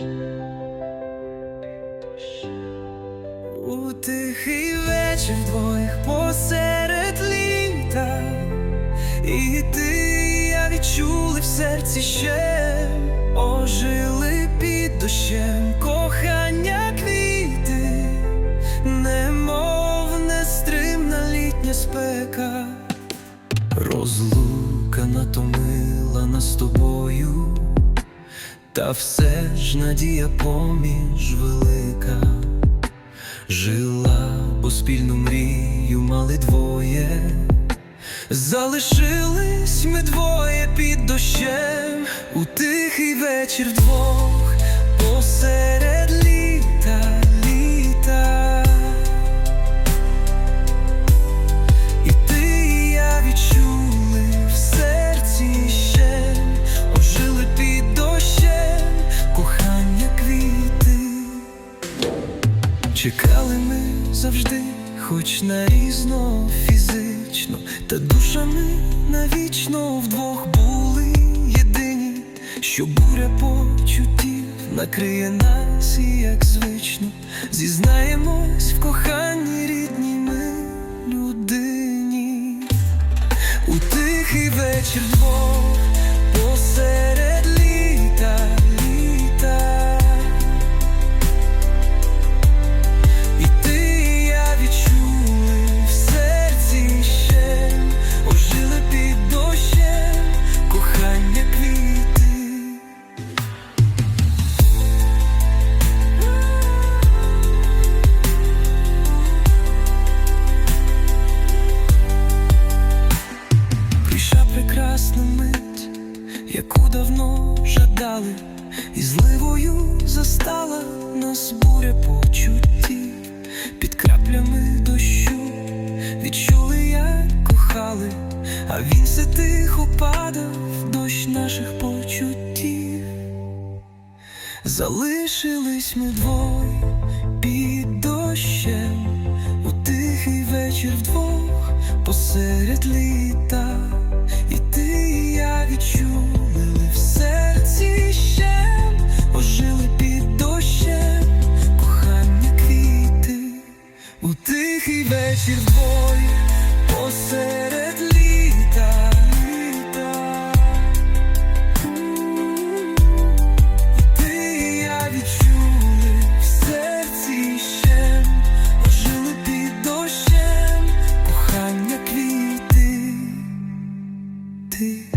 У тихий вечір двоїх посеред літа, і ти і я відчули в серці ще, ожили під дощем кохання квіти, немов нестримна літня спека, розлука натомила нас тобою та все ж надія поміж велика. Жила, бо спільну мрію мали двоє. Залишились ми двоє під дощем у тихий вечір вдвох посеред Чекали ми завжди, хоч нарізно фізично, та душами навічно вдвох були єдині, що буря почуттів накриє нас, і як звично, зізнаємось в коханні рідній ми людині. У тихий вечір двох яку давно жадали, і зливою застала нас буря почуттів під краплями дощу, відчули, як кохали, а він все тихо падав, дощ наших почуттів. Залишились ми двоє під дощем. У тихий вечір вдвох посеред літа, і ти, я відчули в серці під дощем кохання квіти, у тихий вечір двоє посеред літа. літа.